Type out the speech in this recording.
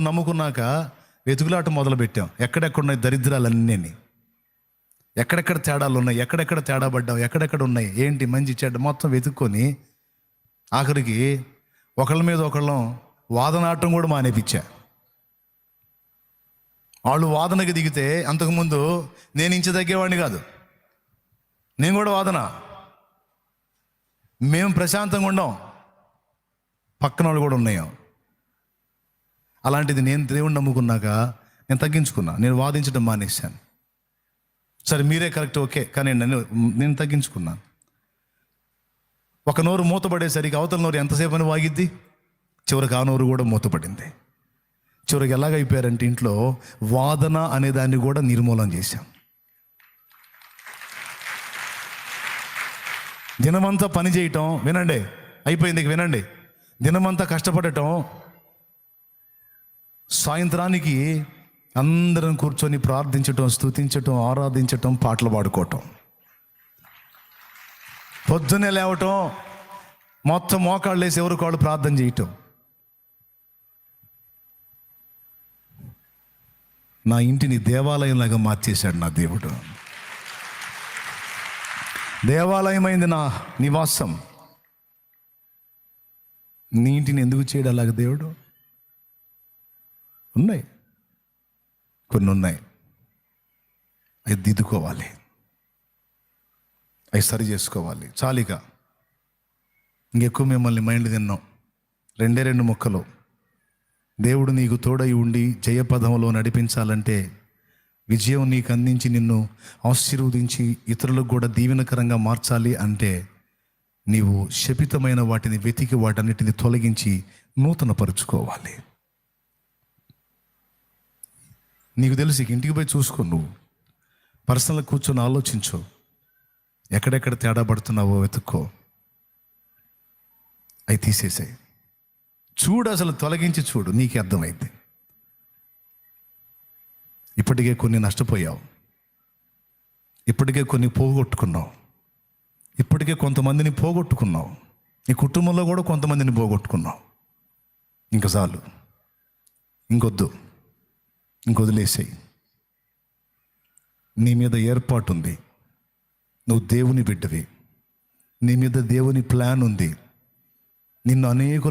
ప్రభు నమ్ముకున్నాక వెతుకులాట మొదలు పెట్టాం ఎక్కడెక్కడ ఉన్నాయి దరిద్రాలన్నీ ఎక్కడెక్కడ తేడాలు ఉన్నాయి? ఎక్కడెక్కడ తేడా పడ్డావు? ఎక్కడెక్కడ ఉన్నాయి? ఏంటి? మంచి చెడ్డ మొత్తం వెతుక్కొని ఆఖరికి ఒకళ్ళ మీద ఒకళ్ళం వాదనాటం కూడా మానేపించా. వాళ్ళు వాదనకి దిగితే అంతకుముందు నేను ఇంచ తగ్గేవాడిని కాదు. నేను కూడా వాదన. మేము ప్రశాంతంగా ఉండం. పక్కన వాళ్ళు కూడా ఉన్నాయో. అలాంటిది నేను దేవుణ్ణి నమ్ముకున్నాక నేను తగ్గించుకున్నా నేను వాదించడం మానేశాను. సరే మీరే కరెక్ట్ ఓకే కానీ నన్ను నేను తగ్గించుకున్నాను ఒక నోరు మూతపడేసరికి అవతల నోరు ఎంతసేపు అని వాగిద్ది? చివరికి ఆ నోరు కూడా మూతపడింది. చివరికి ఎలాగైపోయారంటే ఇంట్లో వాదన అనే దాన్ని కూడా నిర్మూలన చేశాం. దినమంతా పని చేయటం వినండి అయిపోయింది వినండి. దినమంతా కష్టపడటం సాయంత్రానికి అందరం కూర్చొని ప్రార్థించటం స్తుతించటం ఆరాధించటం పాటలు పాడుకోవటం. పొద్దున్నే లేవటం మొత్తం మోకాళ్ళు వేసి ఎవరికి వాళ్ళు ప్రార్థన చేయటం. నా ఇంటిని దేవాలయంలాగా మార్చేశాడు నా దేవుడు. దేవాలయమైంది నా నివాసం. నీ ఇంటిని ఎందుకు చేయడు అలాగ దేవుడు? ఉన్నాయి. కొన్ని ఉన్నాయి అవి దిద్దుకోవాలి. అవి సరి చేసుకోవాలి. చాలిక ఇంకెక్కువ మిమ్మల్ని మైండ్ తిన్నాం. రెండే రెండు మొక్కలు. దేవుడు నీకు తోడై ఉండి జయపదంలో నడిపించాలంటే విజయం నీకు అందించి నిన్ను ఆశీర్వదించి ఇతరులకు కూడా దీవెనకరంగా మార్చాలి అంటే నీవు శపితమైన వాటిని వెతికి వాటన్నిటిని తొలగించి నూతనపరుచుకోవాలి. నీకు తెలిసి ఇంటికి పోయి చూసుకో నువ్వు. పర్సనల్ కూర్చొని ఆలోచించు. ఎక్కడెక్కడ తేడా పడుతున్నావో వెతుక్కో. అవి తీసేసాయి. చూడు అసలు తొలగించి చూడు నీకే అర్థమైంది ఇప్పటికే కొన్ని నష్టపోయావు. ఇప్పటికే కొన్ని పోగొట్టుకున్నావు. ఇప్పటికే కొంతమందిని పోగొట్టుకున్నావు. నీ కుటుంబంలో కూడా కొంతమందిని పోగొట్టుకున్నావు. ఇంక చాలు. ఇంకొద్దు. ఇంకొదిలేసేయి నీ మీద ఏర్పాటు ఉంది నువ్వు దేవుని బిడ్డవి. నీ మీద దేవుని ప్లాన్ ఉంది. నిన్ను అనేక